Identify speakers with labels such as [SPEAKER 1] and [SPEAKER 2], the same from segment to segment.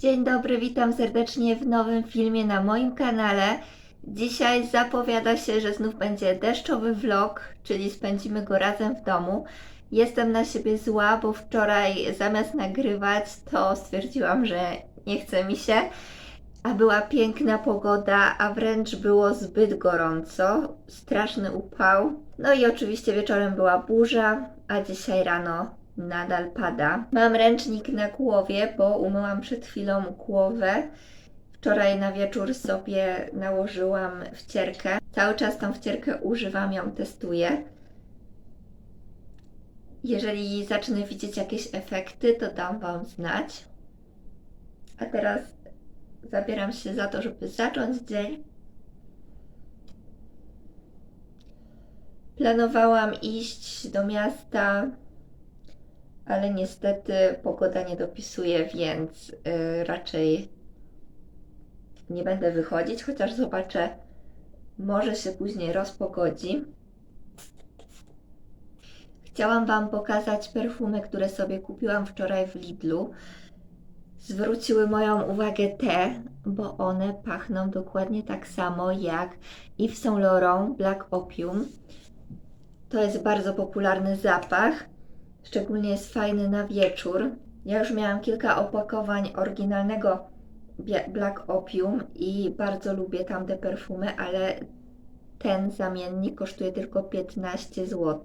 [SPEAKER 1] Dzień dobry, witam serdecznie w nowym filmie na moim kanale. Dzisiaj zapowiada się, że znów będzie deszczowy vlog, czyli spędzimy go razem w domu. Jestem na siebie zła, bo wczoraj zamiast nagrywać, to stwierdziłam, że nie chce mi się, a była piękna pogoda, a wręcz było zbyt gorąco, straszny upał. No i oczywiście wieczorem była burza, a dzisiaj rano nadal pada. Mam ręcznik na głowie, bo umyłam przed chwilą głowę. Wczoraj na wieczór sobie nałożyłam wcierkę. Cały czas tą wcierkę używam, ją testuję. Jeżeli zacznę widzieć jakieś efekty, to dam Wam znać. A teraz zabieram się za to, żeby zacząć dzień. Planowałam iść do miasta, ale niestety pogoda nie dopisuje, więc y, raczej nie będę wychodzić, chociaż zobaczę, może się później rozpogodzi. Chciałam Wam pokazać perfumy, które sobie kupiłam wczoraj w Lidlu. Zwróciły moją uwagę te, bo one pachną dokładnie tak samo jak Yves Saint Laurent Black Opium. To jest bardzo popularny zapach. Szczególnie jest fajny na wieczór. Ja już miałam kilka opakowań oryginalnego Black Opium i bardzo lubię tamte perfumy, ale ten zamiennik kosztuje tylko 15 zł.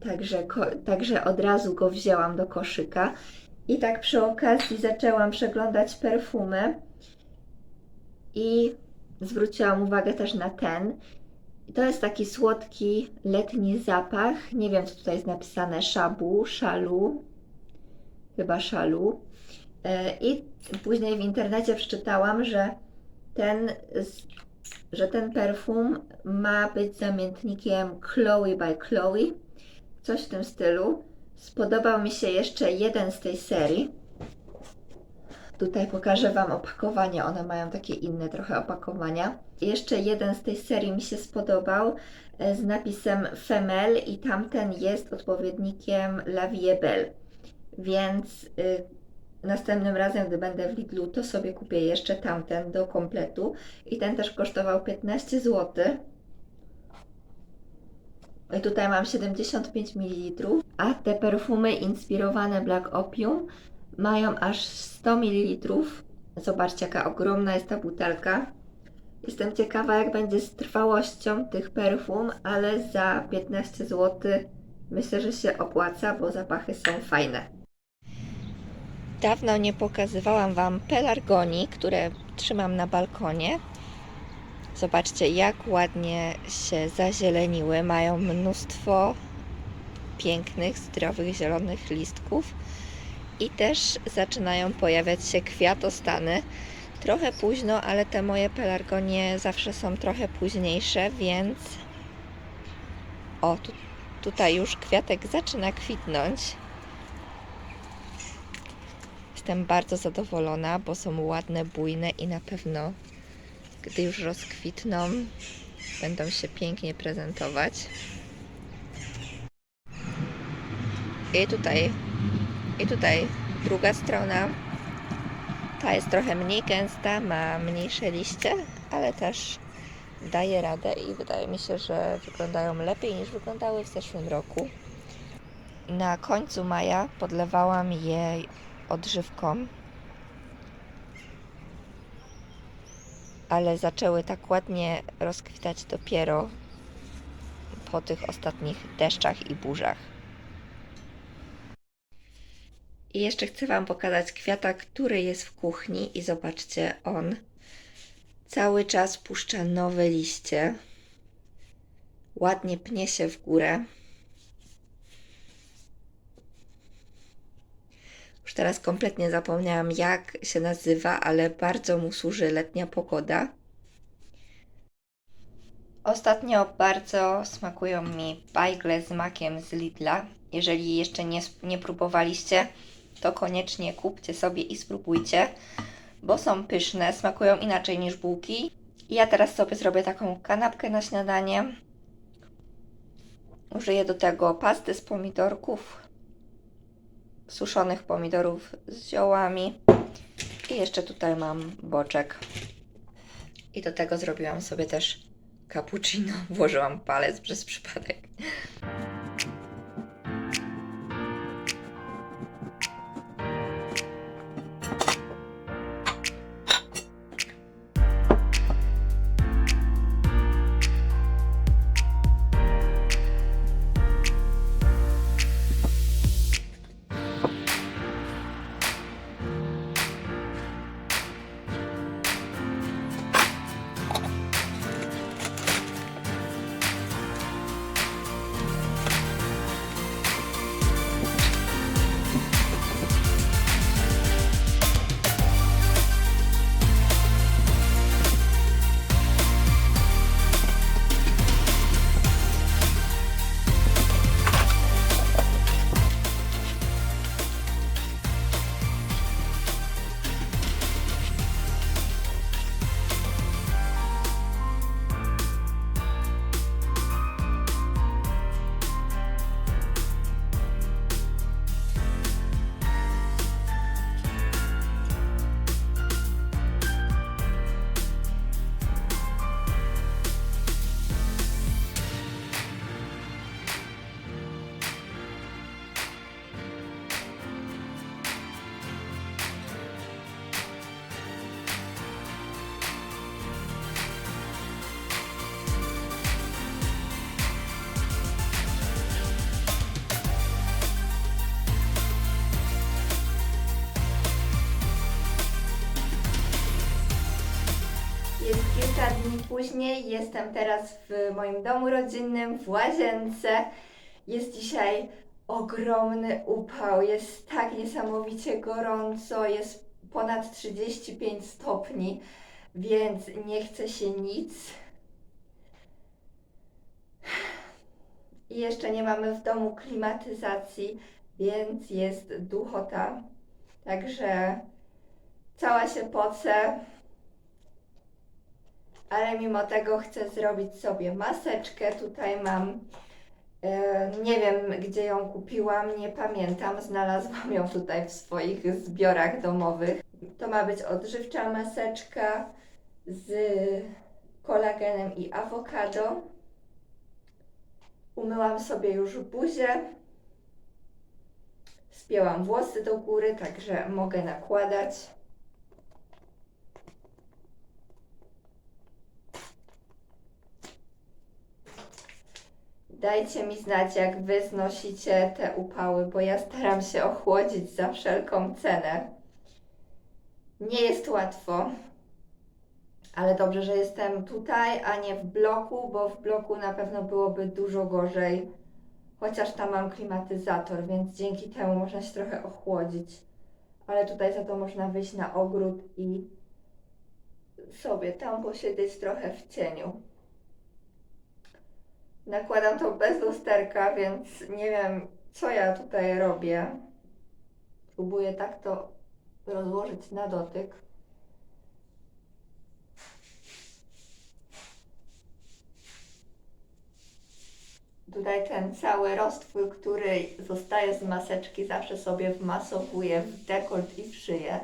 [SPEAKER 1] Także, także od razu go wzięłam do koszyka. I tak przy okazji zaczęłam przeglądać perfumy i zwróciłam uwagę też na ten. To jest taki słodki letni zapach. Nie wiem, co tutaj jest napisane. Szabu, szalu. Chyba szalu. E, I później w internecie przeczytałam, że ten, że ten perfum ma być zamiennikiem Chloe by Chloe. Coś w tym stylu. Spodobał mi się jeszcze jeden z tej serii. Tutaj pokażę Wam opakowanie. One mają takie inne trochę opakowania. Jeszcze jeden z tej serii mi się spodobał e, z napisem Femel i tamten jest odpowiednikiem La Vie Belle. Więc y, następnym razem, gdy będę w Lidlu, to sobie kupię jeszcze tamten do kompletu. I ten też kosztował 15 zł. I tutaj mam 75 ml, a te perfumy inspirowane Black Opium mają aż 100 ml. Zobaczcie, jaka ogromna jest ta butelka. Jestem ciekawa, jak będzie z trwałością tych perfum, ale za 15 zł myślę, że się opłaca, bo zapachy są fajne. Dawno nie pokazywałam Wam pelargonii, które trzymam na balkonie. Zobaczcie, jak ładnie się zazieleniły. Mają mnóstwo pięknych, zdrowych, zielonych listków i też zaczynają pojawiać się kwiatostany. Trochę późno, ale te moje pelargonie zawsze są trochę późniejsze, więc o, tu, tutaj już kwiatek zaczyna kwitnąć. Jestem bardzo zadowolona, bo są ładne, bujne i na pewno, gdy już rozkwitną, będą się pięknie prezentować. I tutaj, i tutaj druga strona. Ta jest trochę mniej gęsta, ma mniejsze liście, ale też daje radę i wydaje mi się, że wyglądają lepiej niż wyglądały w zeszłym roku. Na końcu maja podlewałam je odżywką, ale zaczęły tak ładnie rozkwitać dopiero po tych ostatnich deszczach i burzach. I jeszcze chcę Wam pokazać kwiata, który jest w kuchni i zobaczcie, on cały czas puszcza nowe liście. Ładnie pnie się w górę. Już teraz kompletnie zapomniałam, jak się nazywa, ale bardzo mu służy letnia pogoda. Ostatnio bardzo smakują mi bajgle z makiem z Lidla. Jeżeli jeszcze nie, nie próbowaliście, to koniecznie kupcie sobie i spróbujcie, bo są pyszne, smakują inaczej niż bułki. Ja teraz sobie zrobię taką kanapkę na śniadanie. Użyję do tego pasty z pomidorków, suszonych pomidorów z ziołami, I jeszcze tutaj mam boczek. I do tego zrobiłam sobie też cappuccino. Włożyłam palec przez przypadek. Kilka dni później, jestem teraz w moim domu rodzinnym, w łazience. Jest dzisiaj ogromny upał, jest tak niesamowicie gorąco, jest ponad 35 stopni, więc nie chce się nic. I jeszcze nie mamy w domu klimatyzacji, więc jest duchota. Także cała się pocę ale mimo tego chcę zrobić sobie maseczkę. Tutaj mam, e, nie wiem gdzie ją kupiłam, nie pamiętam, znalazłam ją tutaj w swoich zbiorach domowych. To ma być odżywcza maseczka z kolagenem i awokado. Umyłam sobie już buzię. Spięłam włosy do góry, także mogę nakładać. Dajcie mi znać, jak wy znosicie te upały, bo ja staram się ochłodzić za wszelką cenę. Nie jest łatwo, ale dobrze, że jestem tutaj, a nie w bloku, bo w bloku na pewno byłoby dużo gorzej. Chociaż tam mam klimatyzator, więc dzięki temu można się trochę ochłodzić. Ale tutaj za to można wyjść na ogród i sobie tam posiedzieć trochę w cieniu. Nakładam to bez lusterka, więc nie wiem, co ja tutaj robię. Próbuję tak to rozłożyć na dotyk. Tutaj ten cały roztwór, który zostaje z maseczki, zawsze sobie wmasowuję w dekolt i w szyję.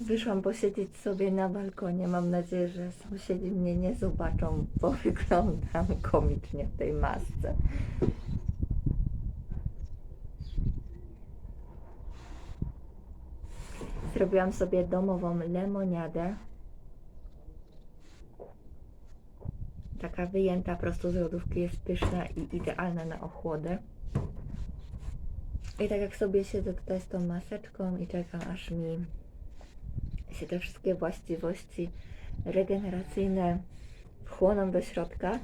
[SPEAKER 1] Wyszłam posiedzieć sobie na balkonie. Mam nadzieję, że sąsiedzi mnie nie zobaczą, bo wyglądam komicznie w tej masce. Zrobiłam sobie domową lemoniadę. Taka wyjęta prosto z lodówki jest pyszna i idealna na ochłodę. I tak jak sobie siedzę tutaj z tą maseczką i czekam aż mi się te wszystkie właściwości regeneracyjne wchłoną do środka,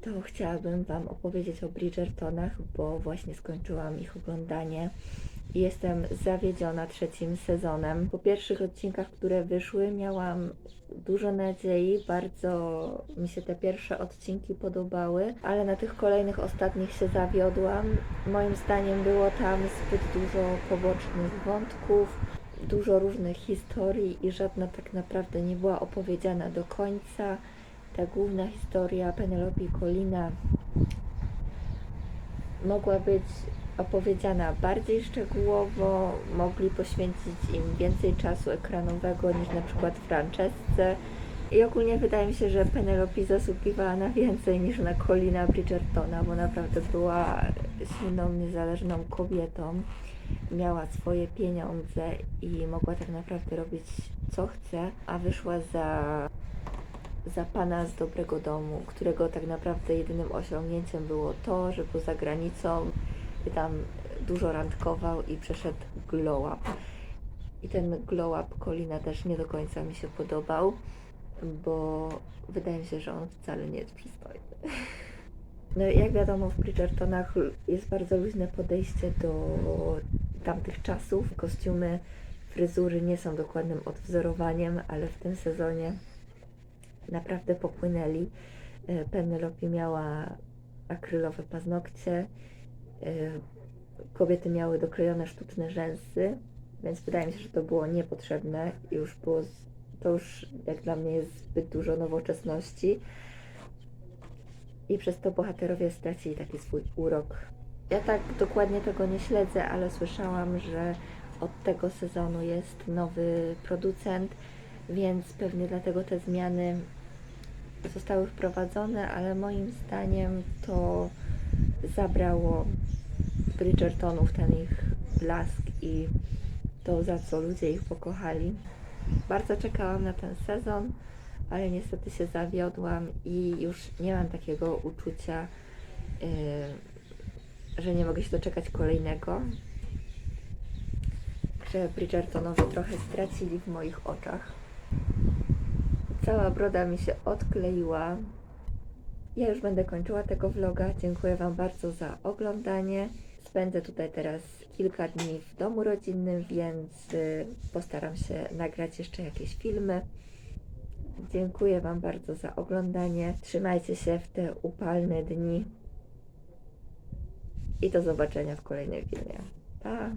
[SPEAKER 1] to chciałabym Wam opowiedzieć o Bridgertonach, bo właśnie skończyłam ich oglądanie i jestem zawiedziona trzecim sezonem. Po pierwszych odcinkach, które wyszły, miałam dużo nadziei, bardzo mi się te pierwsze odcinki podobały, ale na tych kolejnych, ostatnich się zawiodłam. Moim zdaniem było tam zbyt dużo pobocznych wątków, dużo różnych historii i żadna tak naprawdę nie była opowiedziana do końca. Ta główna historia Penelope Colina mogła być opowiedziana bardziej szczegółowo, mogli poświęcić im więcej czasu ekranowego niż na przykład Francesce. I ogólnie wydaje mi się, że Penelope zasługiwała na więcej niż na Colina Bridgertona, bo naprawdę była silną, niezależną kobietą. Miała swoje pieniądze i mogła tak naprawdę robić co chce, a wyszła za, za pana z dobrego domu, którego tak naprawdę jedynym osiągnięciem było to, że był za granicą tam dużo randkował i przeszedł glow up. I ten glow up Colina też nie do końca mi się podobał, bo wydaje mi się, że on wcale nie jest przystojny. No i jak wiadomo w Bridgertonach jest bardzo luźne podejście do tamtych czasów. Kostiumy, fryzury nie są dokładnym odwzorowaniem, ale w tym sezonie naprawdę popłynęli. E, Penelope miała akrylowe paznokcie, e, kobiety miały doklejone sztuczne rzęsy, więc wydaje mi się, że to było niepotrzebne. Już było, to już jak dla mnie jest zbyt dużo nowoczesności i przez to bohaterowie stracili taki swój urok. Ja tak dokładnie tego nie śledzę, ale słyszałam, że od tego sezonu jest nowy producent, więc pewnie dlatego te zmiany zostały wprowadzone, ale moim zdaniem to zabrało Bridgertonów ten ich blask i to, za co ludzie ich pokochali. Bardzo czekałam na ten sezon, ale niestety się zawiodłam i już nie mam takiego uczucia, yy, że nie mogę się doczekać kolejnego. Że Bridgertonowie trochę stracili w moich oczach. Cała broda mi się odkleiła. Ja już będę kończyła tego vloga. Dziękuję Wam bardzo za oglądanie. Spędzę tutaj teraz kilka dni w domu rodzinnym, więc y, postaram się nagrać jeszcze jakieś filmy. Dziękuję Wam bardzo za oglądanie. Trzymajcie się w te upalne dni. I do zobaczenia w kolejnym filmie. Pa!